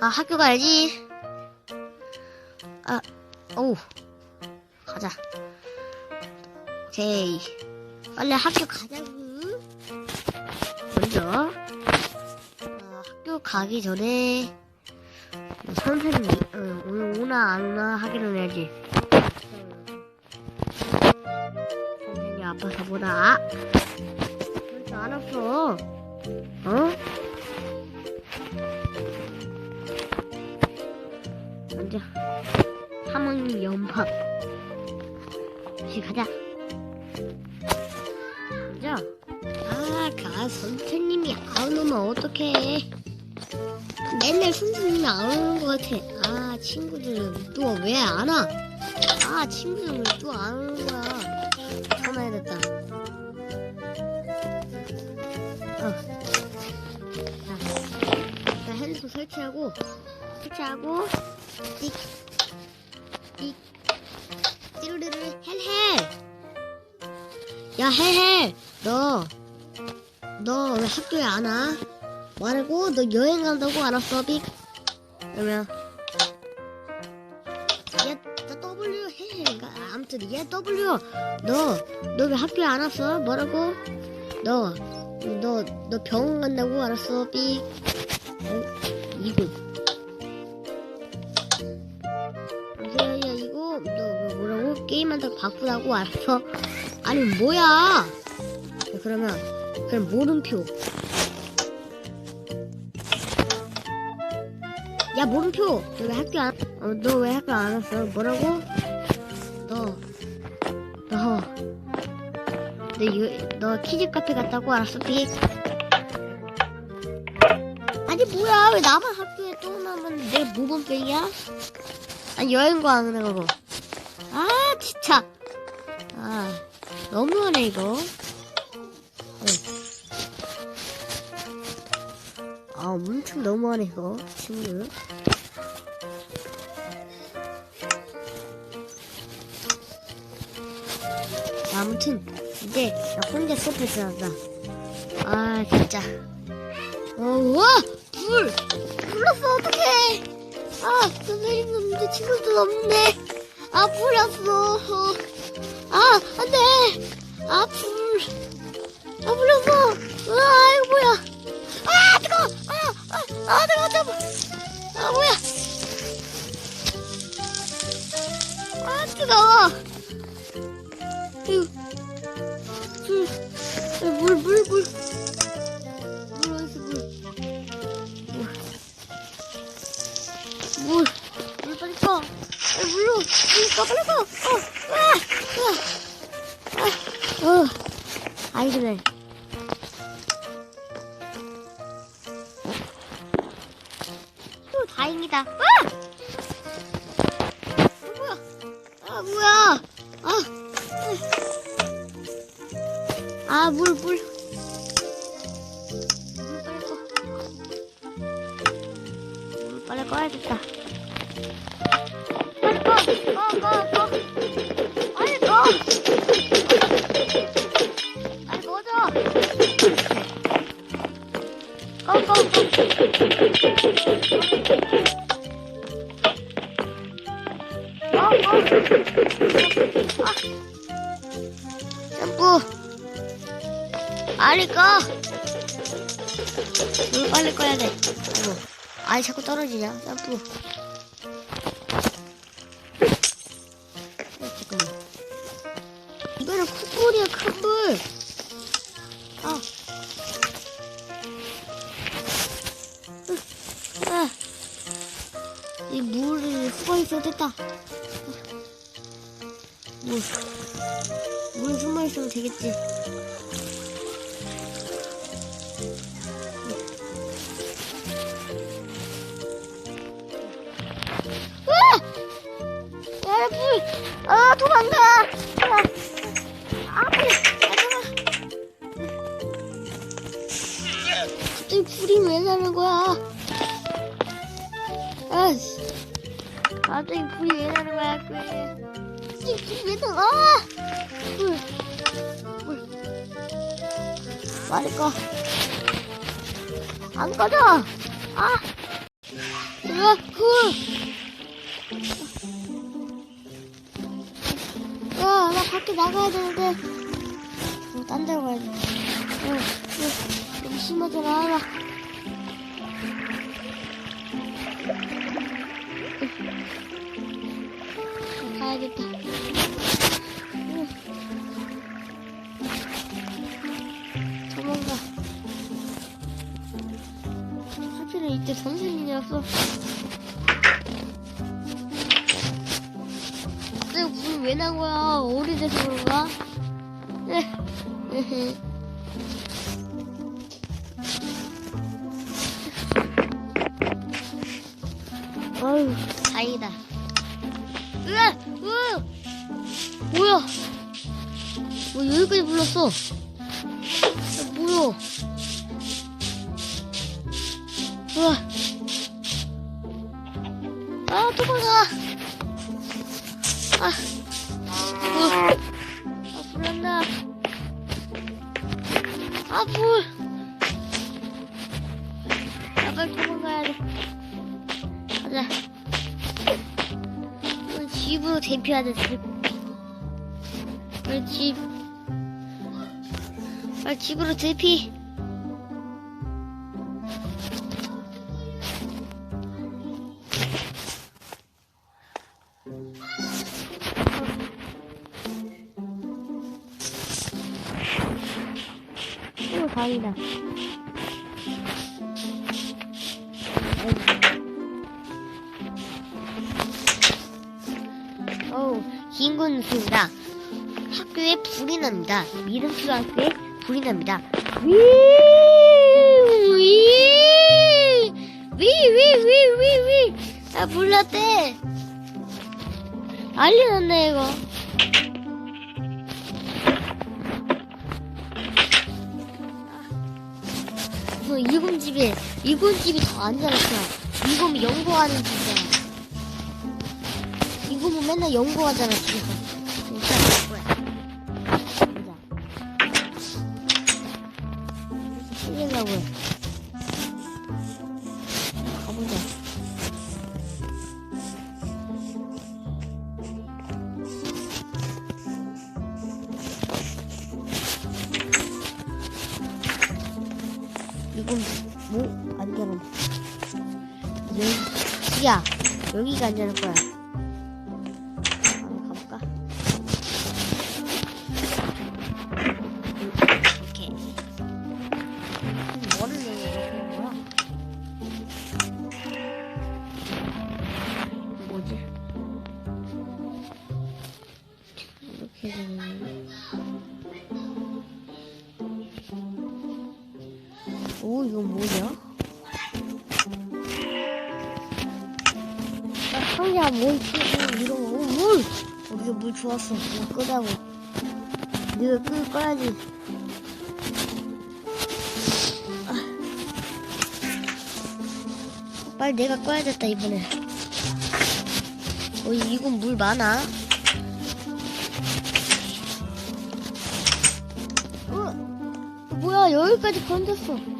아, 학교 가야지. 아, 오. 가자. 오케이. 빨리 학교 가자고. 먼저, 어, 학교 가기 전에, 선생님, 어, 오늘 오나 안 오나 확인을 해야지. 선생님 아파서 보다. 안 왔어. 어? 먼저 3학년 연방 다시 가자. 먼저 아가 선생님이 안 오면 어떡해. 맨날 선생님이 안 오는 것 같아. 아 친구들은 또 왜 안 와? 아 친구들은 또안 오는 거야. 전화해야겠다 자, 일단 핸드폰 설치하고 설치하고 띡, 띡, 띠루르르, 헬헬. 야, 헬헬. 너, 너 왜 학교에 안 와? 말고, 너 여행 간다고 안 왔어, 빅? 그러면, 얘, 나 W, 헬헬인가? 아무튼, 얘 W. 너, 너 왜 학교에 안 왔어? 뭐라고? 너, 너, 너 병원 간다고 알았어, 빅? 어? 이거. 야, 야, 이거, 너 뭐라고? 게임한다고 바꾸라고 알았어? 아니, 뭐야? 야, 그러면, 그럼 모름표. 야, 모름표! 너 왜 학교 안, 어, 너 왜 학교 안 왔어? 뭐라고? 너, 이거, 너 키즈 카페 갔다고 알았어, 빅? 아니, 뭐야? 왜 나만 학교에 또 나면 내가 모범병이야? 아니 여행 가는 거고. 아 진짜. 아 너무하네 이거. 응. 아 엄청 너무하네 이거 친구. 자, 아무튼 이제 나 혼자 서프에서 한다. 아 진짜. 어, 와! 불! 불났어 어떡해! 아, 선생님도 없는데 친구도 없네. 아, 불이 왔어. 어. 아, 안 돼. 아, 불. 아, 불났어. 으아, 이거 뭐야. 아, 뜨거워. 아, 아, 아, 뜨거워, 뜨거워. 아, 뭐야. 아, 뜨거워. 아, 물, 물, 물. 물 어딨어, 물. 물, 물 빨리 꺼. 아, 물로, 물 꺼, 빨리 꺼. 어, 아, 아, 아, 어. 아이, 그래. 휴, 다행이다. 아! 아, 뭐야. 아, 뭐야. 아, 아, 물, 물. 물 빨리 꺼. 물 빨리 꺼야겠다. 빨리 꺼! 꺼, 꺼, 꺼! 빨리 꺼! 빨리 꺼져! 꺼, 꺼, 꺼! 꺼, 꺼! 아. 점프! 빨리 꺼! 물 빨리 꺼야 돼. 아이고. 아이, 자꾸 떨어지냐? 점프. 어, 잠깐만. 이거는 큰 물. 아. 으, 아. 이 물을 숨어 있어야 됐다. 물. 물 숨어 있으면 되겠지. 아, 도망가! 아, 아, 불! 아, 도망가! 갑자기 불이 왜 나는 거야? 아씨. 갑자기 불이 왜 나는 거야, 학교에. 갑자기 불이 왜 나, 아! 불. 불. 빨리 꺼. 안 꺼져! 아! 으아, 그! 야, 나 밖에 나가야 되는데. 어, 딴 데로 가야 돼. 어, 어, 심하지 마라. 어, 가야겠다. 어. 도망가. 하필은 이때 선생님이었어. 왜난 거야? 오래돼서 그런가? 네. 어휴, 다행이다. 으아! 으아! 뭐야? 뭐 여기까지 불렀어? 아, 뭐야? 우와. 아, 도망가. 아, 가자. 오늘 집으로 대피하자, 집. 빨리 집. 빨리 집으로 대피. 오, 다행이다. 어우, 김군수입니다. 학교에 불이 납니다. 미름수 학교에 불이 납니다. 위, 위, 위, 위, 위, 위, 위. 아, 불났대. 났네, 이거. 그 이군 집에 이군 집이 더 안전했어. 이군이 연구하는 집이야. 이군은 맨날 연구하잖아 집에서. 진짜 뭐야? 틀리려고 해. 가보자. 이건 뭐 안전한 여기 야 여기가 안전할 거야 상자 뭘 쓰고 이런 거. 오, 물! 우리가 물 좋았어. 이거 끄자고. 네가 끄, 꺼야지. 아. 빨리 내가 꺼야겠다, 이번에. 어, 이건 물 많아. 어, 뭐야, 여기까지 건졌어.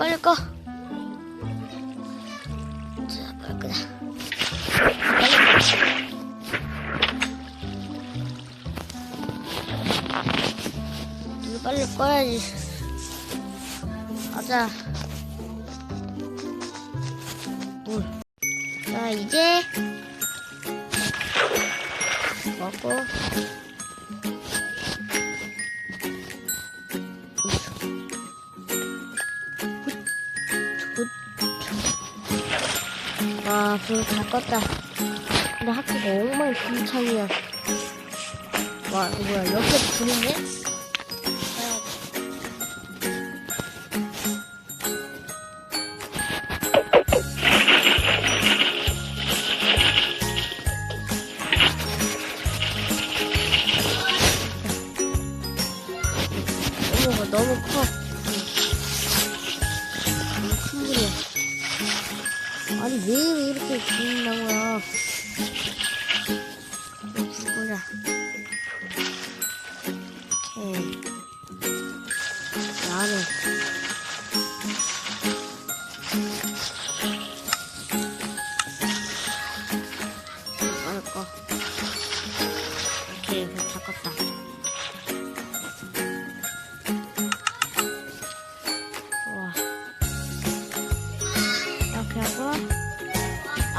빨리 꺼. 자, 빨리 끄자. 빨리. 이거 빨리 꺼야지. 가자. 물. 자, 이제 먹고. 불 다 껐다. 근데 학교가 엉망진창이야. 와, 이거 뭐야, 옆에 불 있네?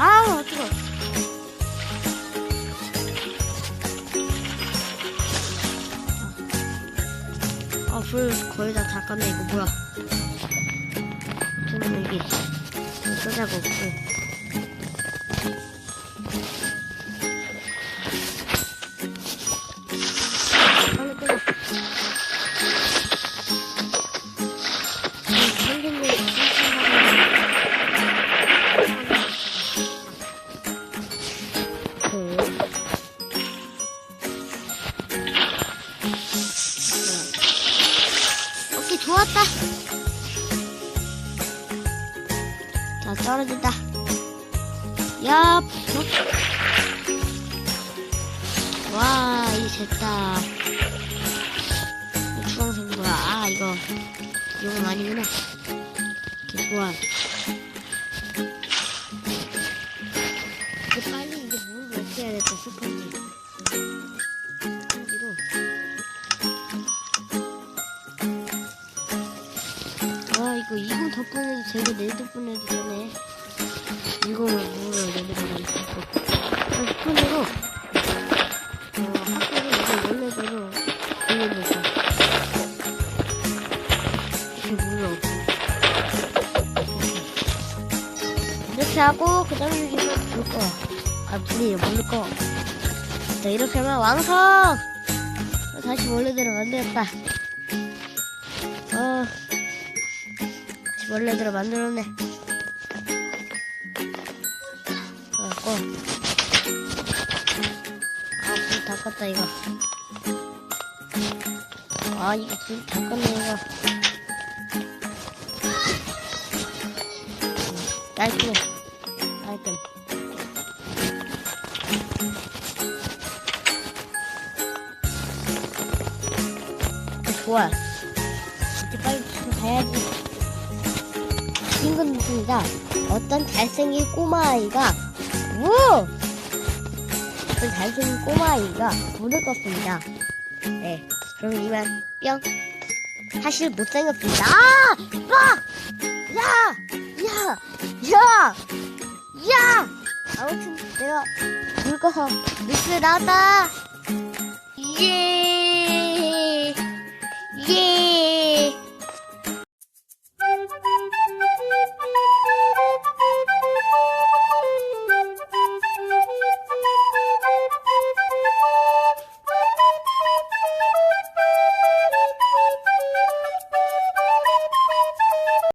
아우, 어떡해. 아, 불 거의 다 닦았네, 이거 뭐야. 저는 여기 쏘자고 없 이거 됐다. 이 주황색 뭐야? 아, 이거 이거 아니구나. 이렇게 좋아. 하고 그 다음에 여기서 불 꺼. 아 불이 물을 꺼. 자 이렇게 하면 완성! 다시 원래대로 만들었다. 어, 다시 원래대로 만들었네. 어, 꺼. 아, 불 다 껐다, 이거. 아, 이거 불 다 껐네, 이거. 깔끔해. 좋아. 이제 빨리 가야지. 친구 있습니다. 어떤 잘생긴 꼬마 아이가, 우! 어떤 잘생긴 꼬마 아이가 불을 껐습니다. 네, 그럼 이만 뿅. 사실 못생겼습니다. 아! 아! 야! 야! 야! 야! 아무튼 내가 불 꺼서 뉴스에 나왔다. 예! 耶